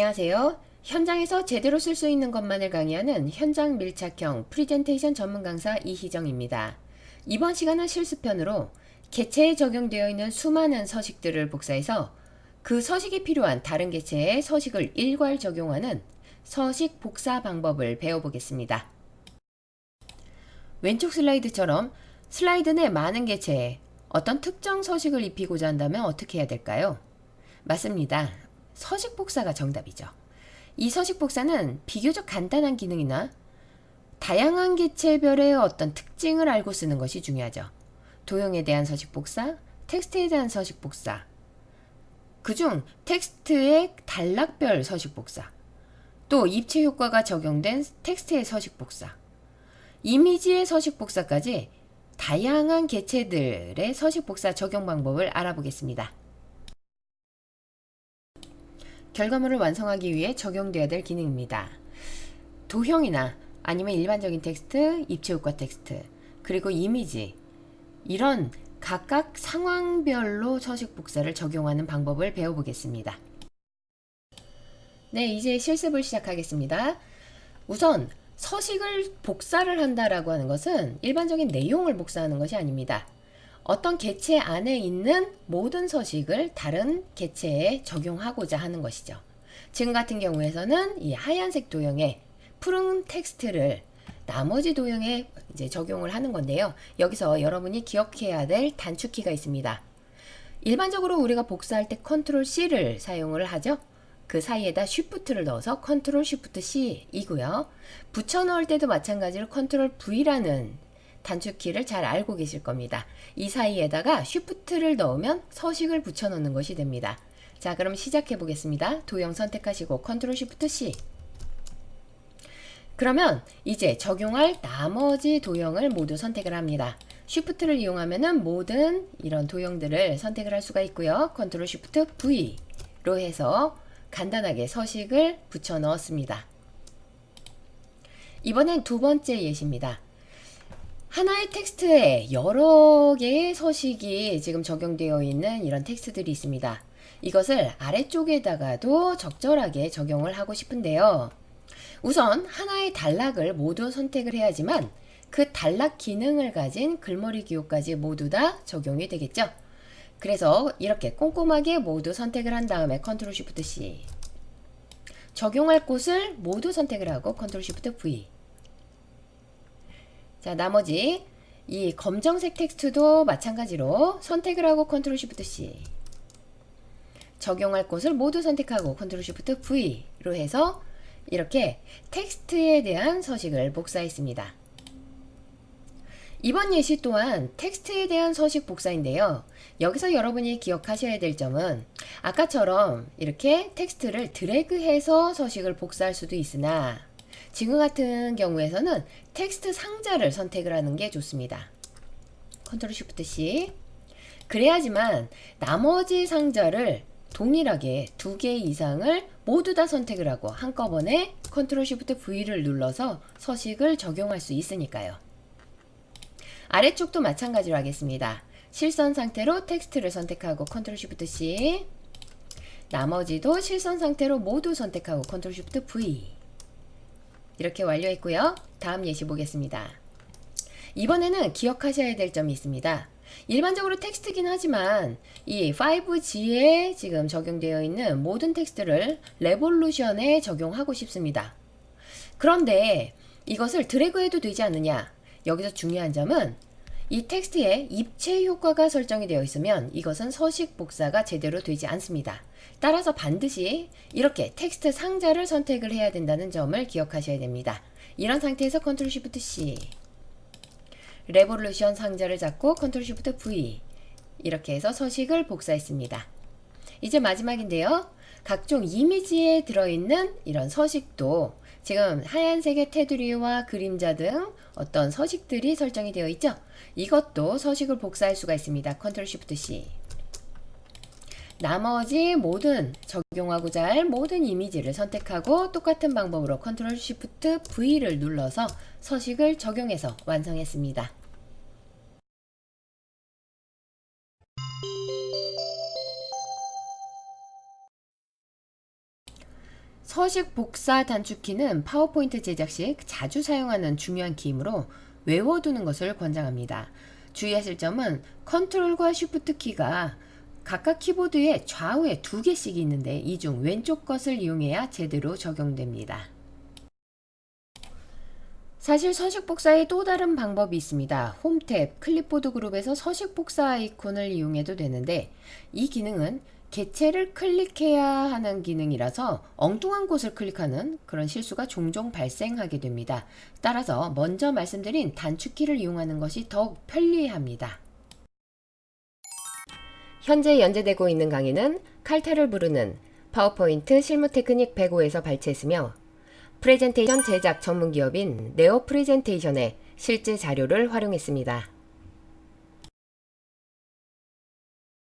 안녕하세요. 현장에서 제대로 쓸 수 있는 것만을 강의하는 현장 밀착형 프리젠테이션 전문 강사 이희정입니다. 이번 시간은 실습편으로 개체에 적용되어 있는 수많은 서식들을 복사해서 그 서식이 필요한 다른 개체에 서식을 일괄 적용하는 서식 복사 방법을 배워보겠습니다. 왼쪽 슬라이드처럼 슬라이드 내 많은 개체에 어떤 특정 서식을 입히고자 한다면 어떻게 해야 될까요? 맞습니다. 서식 복사가 정답이죠. 이 서식 복사는 비교적 간단한 기능이나 다양한 개체별의 어떤 특징을 알고 쓰는 것이 중요하죠. 도형에 대한 서식 복사, 텍스트에 대한 서식 복사, 그중 텍스트의 단락별 서식 복사, 또 입체 효과가 적용된 텍스트의 서식 복사, 이미지의 서식 복사까지 다양한 개체들의 서식 복사 적용 방법을 알아보겠습니다. 결과물을 완성하기 위해 적용되어야 될 기능입니다. 도형이나 아니면 일반적인 텍스트, 입체 효과 텍스트, 그리고 이미지 이런 각각 상황별로 서식 복사를 적용하는 방법을 배워보겠습니다. 네, 이제 실습을 시작하겠습니다. 우선 서식을 복사를 한다라고 하는 것은 일반적인 내용을 복사하는 것이 아닙니다. 어떤 개체 안에 있는 모든 서식을 다른 개체에 적용하고자 하는 것이죠. 지금 같은 경우에서는 이 하얀색 도형에 푸른 텍스트를 나머지 도형에 이제 적용을 하는 건데요. 여기서 여러분이 기억해야 될 단축키가 있습니다. 일반적으로 우리가 복사할 때 컨트롤 C를 사용을 하죠. 그 사이에다 쉬프트를 넣어서 컨트롤 쉬프트 C이고요. 붙여 넣을 때도 마찬가지로 컨트롤 V라는 단축키를 잘 알고 계실 겁니다. 이 사이에다가 쉬프트를 넣으면 서식을 붙여 넣는 것이 됩니다. 자, 그럼 시작해 보겠습니다. 도형 선택하시고 컨트롤 쉬프트 C. 그러면 이제 적용할 나머지 도형을 모두 선택을 합니다. 쉬프트를 이용하면은 모든 이런 도형들을 선택을 할 수가 있고요. 컨트롤 쉬프트 V로 해서 간단하게 서식을 붙여 넣었습니다. 이번엔 두 번째 예시입니다. 하나의 텍스트에 여러 개의 서식이 지금 적용되어 있는 이런 텍스트들이 있습니다. 이것을 아래쪽에다가도 적절하게 적용을 하고 싶은데요. 우선 하나의 단락을 모두 선택을 해야지만 그 단락 기능을 가진 글머리 기호까지 모두 다 적용이 되겠죠. 그래서 이렇게 꼼꼼하게 모두 선택을 한 다음에 컨트롤 쉬프트 C 적용할 곳을 모두 선택을 하고 컨트롤 쉬프트 V 자 나머지 이 검정색 텍스트도 마찬가지로 선택을 하고 컨트롤 쉬프트 C 적용할 곳을 모두 선택하고 컨트롤 쉬프트 V로 해서 이렇게 텍스트에 대한 서식을 복사했습니다. 이번 예시 또한 텍스트에 대한 서식 복사인데요. 여기서 여러분이 기억하셔야 될 점은 아까처럼 이렇게 텍스트를 드래그해서 서식을 복사할 수도 있으나 지금 같은 경우에서는 텍스트 상자를 선택을 하는 게 좋습니다. 컨트롤 쉬프트 C 그래야지만 나머지 상자를 동일하게 두 개 이상을 모두 다 선택을 하고 한꺼번에 컨트롤 쉬프트 V를 눌러서 서식을 적용할 수 있으니까요. 아래쪽도 마찬가지로 하겠습니다. 실선 상태로 텍스트를 선택하고 컨트롤 쉬프트 C 나머지도 실선 상태로 모두 선택하고 컨트롤 쉬프트 V 이렇게 완료했고요. 다음 예시 보겠습니다. 이번에는 기억하셔야 될 점이 있습니다. 일반적으로 텍스트긴 하지만 이 5G에 지금 적용되어 있는 모든 텍스트를 레볼루션에 적용하고 싶습니다. 그런데 이것을 드래그해도 되지 않느냐? 여기서 중요한 점은 이 텍스트에 입체 효과가 설정이 되어 있으면 이것은 서식 복사가 제대로 되지 않습니다. 따라서 반드시 이렇게 텍스트 상자를 선택을 해야 된다는 점을 기억하셔야 됩니다. 이런 상태에서 컨트롤 쉬프트 C 레볼루션 상자를 잡고 컨트롤 쉬프트 V 이렇게 해서 서식을 복사했습니다. 이제 마지막인데요. 각종 이미지에 들어있는 이런 서식도 지금 하얀색의 테두리와 그림자 등 어떤 서식들이 설정이 되어 있죠. 이것도 서식을 복사할 수가 있습니다. 컨트롤 쉬프트 C 나머지 모든 적용하고자 할 모든 이미지를 선택하고 똑같은 방법으로 컨트롤 쉬프트 V를 눌러서 서식을 적용해서 완성했습니다. 서식 복사 단축키는 파워포인트 제작 시 자주 사용하는 중요한 키이므로 외워두는 것을 권장합니다. 주의하실 점은 컨트롤과 쉬프트 키가 각각 키보드에 좌우에 두 개씩 있는데 이 중 왼쪽 것을 이용해야 제대로 적용됩니다. 사실 서식 복사의 또 다른 방법이 있습니다. 홈탭, 클립보드 그룹에서 서식 복사 아이콘을 이용해도 되는데 이 기능은 개체를 클릭해야 하는 기능이라서 엉뚱한 곳을 클릭하는 그런 실수가 종종 발생하게 됩니다. 따라서 먼저 말씀드린 단축키를 이용하는 것이 더욱 편리합니다. 현재 연재되고 있는 강의는 칼퇴를 부르는 파워포인트 실무 테크닉 105에서 발췌했으며 프레젠테이션 제작 전문 기업인 네오 프레젠테이션의 실제 자료를 활용했습니다.